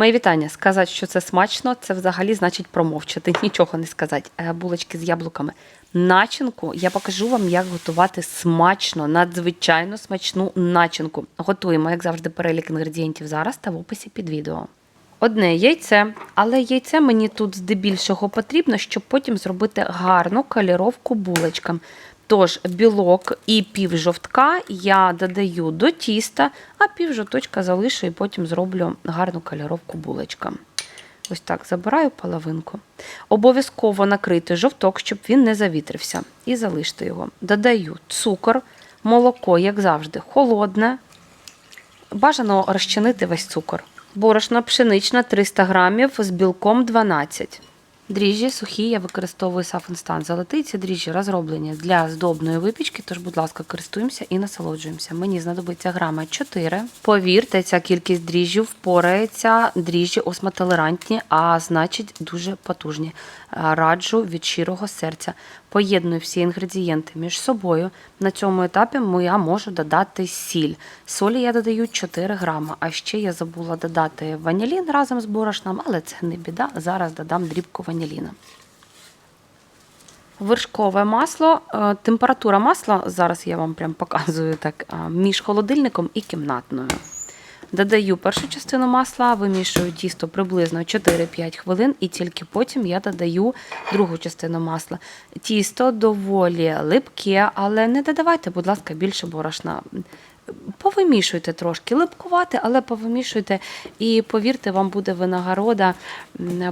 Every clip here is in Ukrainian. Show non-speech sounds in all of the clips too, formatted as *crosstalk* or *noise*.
Мої вітання. Сказати, що це смачно, це взагалі значить промовчати, *laughs* нічого не сказати. Е, Булочки з яблуками. Начинку я покажу вам, як готувати смачно, надзвичайно смачну начинку. Готуємо, як завжди, перелік інгредієнтів зараз та в описі під відео. Одне яйце, але яйце мені тут здебільшого потрібно, щоб потім зробити гарну каліровку булочкам. Тож білок і пів жовтка я додаю до тіста, а пів жовточка залишу і потім зроблю гарну каліровку булочкам. Ось так забираю половинку. Обов'язково накрити жовток, щоб він не завітрився. І залиште його. Додаю цукор, молоко, як завжди, холодне. Бажано розчинити весь цукор. Борошно пшенична 300 грамів з білком 12. Дріжджі сухі я використовую сафенстан золотий. Ці дріжджі розроблені для здобної випічки, тож, будь ласка, користуємося і насолоджуємося. Мені знадобиться грама 4. Повірте, ця кількість дріжджів впорається. Дріжджі осмотолерантні, а значить дуже потужні. Раджу від щирого серця. Поєдную всі інгредієнти між собою. На цьому етапі я можу додати сіль. Солі я додаю 4 грама. А ще я забула додати ванілін разом з борошном, але це не біда. Зараз додам дрібку ваніліна. Вершкове масло, е, температура масла, зараз я вам прям показую так, е, між холодильником і кімнатною. Додаю першу частину масла, вимішую тісто приблизно 4-5 хвилин, і тільки потім я додаю другу частину масла. Тісто доволі липке, але не додавайте, будь ласка, більше борошна. Повимішуйте трошки, липкувати, але повимішуйте. І повірте, вам буде винагорода,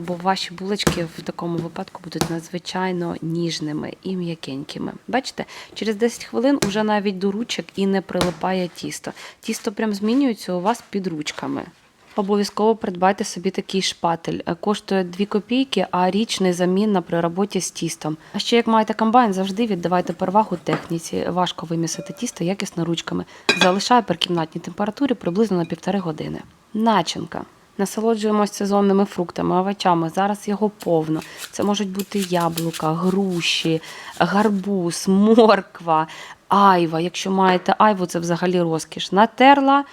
бо ваші булочки в такому випадку будуть надзвичайно ніжними і м'якенькими. Бачите, через 10 хвилин уже навіть до ручок і не прилипає тісто. Тісто прям змінюється у вас під ручками. Обов'язково придбайте собі такий шпатель. Е, Коштує 2 копійки, а річ незамінна при роботі з тістом. А ще як маєте комбайн, завжди віддавайте перевагу техніці. Важко вимісити тісто якісно ручками. Залишаю при кімнатній температурі приблизно на півтори години. Начинка. Насолоджуємось сезонними фруктами, овочами. Зараз його повно. Це можуть бути яблука, груші, гарбуз, морква, айва. Якщо маєте айву, це взагалі розкіш. Натерла,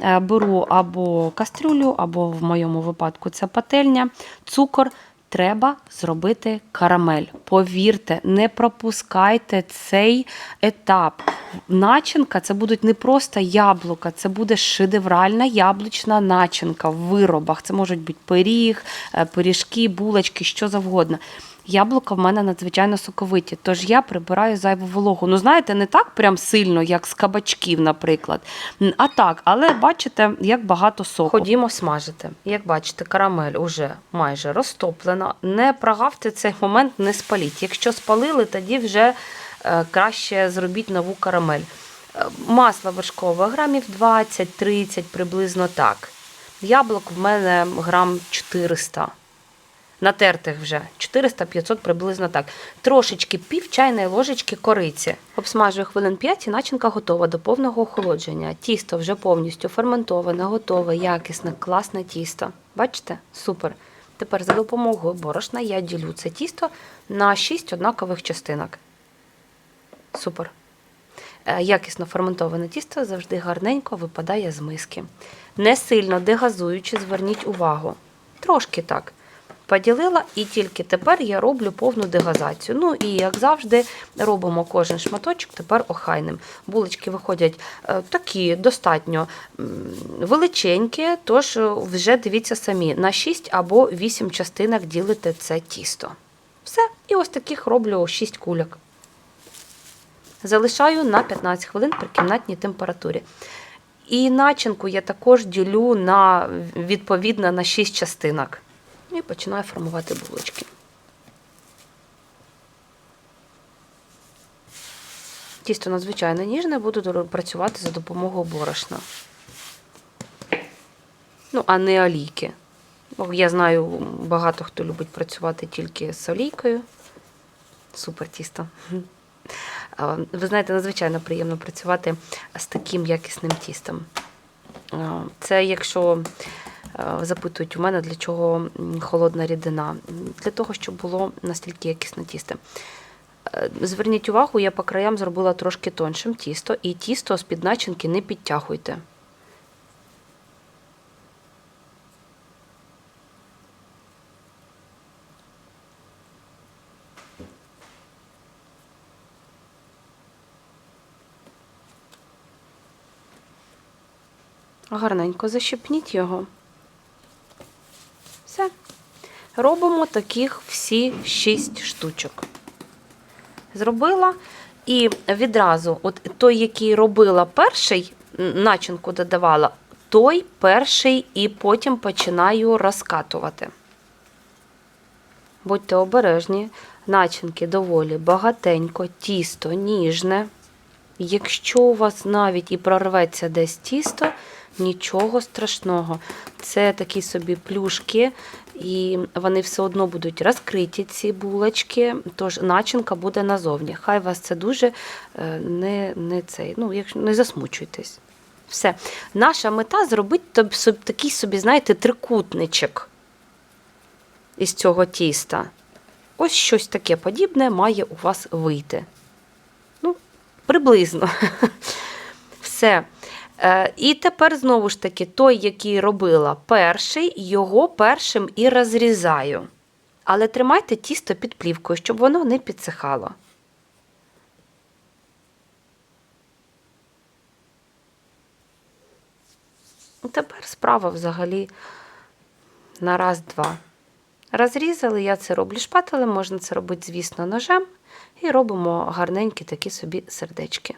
е, беру або кастрюлю, або в моєму випадку це пательня, цукор. Треба зробити карамель. Повірте, не пропускайте цей етап. Начинка це будуть не просто яблука, це буде шедевральна яблучна начинка в виробах. Це можуть бути пиріг, е, пиріжки, булочки, що завгодно. Яблука в мене надзвичайно соковиті, тож я прибираю зайву вологу. Ну, знаєте, не так прям сильно, як з кабачків, наприклад. А так, але бачите, як багато соку. Ходімо смажити. Як бачите, карамель уже майже розтоплена. Не прогавте цей момент, не спаліть. Якщо спалили, тоді вже е, краще зробіть нову карамель. Е, Масло вершкове грамів 20-30, приблизно так. Яблук в мене грам 400 натертих вже 400-500 приблизно так. Трошечки пів чайної ложечки кориці. Обсмажую хвилин 5 і начинка готова до повного охолодження. Тісто вже повністю ферментоване, готове, якісне, класне тісто. Бачите? Супер. Тепер за допомогою борошна я ділю це тісто на 6 однакових частинок. Супер. Е, Якісно ферментоване тісто завжди гарненько випадає з миски. Не сильно дегазуючи, зверніть увагу. Трошки так. Поділила, і тільки тепер я роблю повну дегазацію. Ну і як завжди, робимо кожен шматочок тепер охайним. Булочки виходять е, такі достатньо величенькі, тож е, вже дивіться самі, на 6 або 8 частинок ділите це тісто. Все, і ось таких роблю 6 кульок. Залишаю на 15 хвилин при кімнатній температурі. І начинку я також ділю на відповідно на 6 частинок. І починаю формувати булочки. Тісто надзвичайно ніжне, буду працювати за допомогою борошна. Ну, а не олійки. Я знаю, багато хто любить працювати тільки з олійкою. Супер тісто. Ви знаєте, надзвичайно приємно працювати з таким якісним тістом. Це якщо Е, запитують у мене, для чого холодна рідина. Для того, щоб було настільки якісне тісто. Е, зверніть увагу, я по краям зробила трошки тоншим тісто, і тісто з-під начинки не підтягуйте. Гарненько защипніть його. Робимо таких всі 6 штучок. Зробила. І відразу, от той, який робила перший, начинку додавала, той перший і потім починаю розкатувати. Будьте обережні, начинки доволі багатенько, тісто ніжне. Якщо у вас навіть і прорветься десь тісто, нічого страшного. Це такі собі плюшки, і вони все одно будуть розкриті, ці булочки, тож начинка буде назовні. Хай вас це дуже е, не, не цей, ну, якщо не засмучуйтесь. Все. Наша мета зробити такий собі, знаєте, трикутничок із цього тіста. Ось щось таке подібне має у вас вийти. Ну, приблизно. *laughs* Все. Е, І тепер знову ж таки, той, який робила перший, його першим і розрізаю. Але тримайте тісто під плівкою, щоб воно не підсихало. Тепер справа взагалі на раз-два. Розрізали, я це роблю шпателем, можна це робити, звісно, ножем. І робимо гарненькі такі собі сердечки.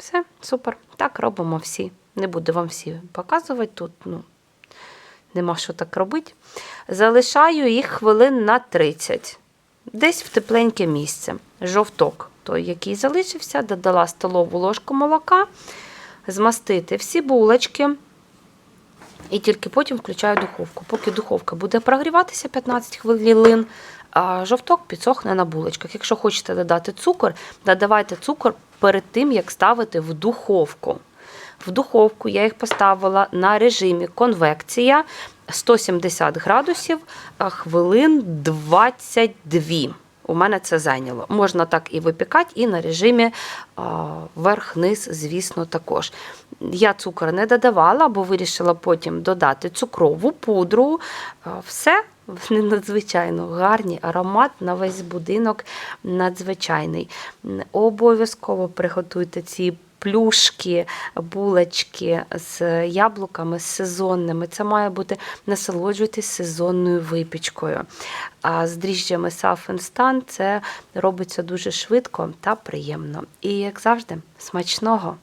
Все, супер. Так робимо всі. Не буду вам всі показувати тут, ну, нема що так робити. Залишаю їх хвилин на 30. Десь в тепленьке місце. Жовток, той, який залишився, додала столову ложку молока, змастити всі булочки. І тільки потім включаю духовку. Поки духовка буде прогріватися 15 хвилин, жовток підсохне на булочках. Якщо хочете додати цукор, додавайте цукор перед тим, як ставити в духовку. В духовку я їх поставила на режимі конвекція 170 градусів, хвилин 22. У мене це зайняло. Можна так і випікати, і на режимі верх-низ, звісно, також. Я цукор не додавала, бо вирішила потім додати цукрову пудру. Все, вони надзвичайно гарні, аромат на весь будинок надзвичайний. Обов'язково приготуйте ці плюшки, булочки з яблуками сезонними. Це має бути насолоджуйтесь сезонною випічкою. А з дріжджами Instant це робиться дуже швидко та приємно. І, як завжди, смачного!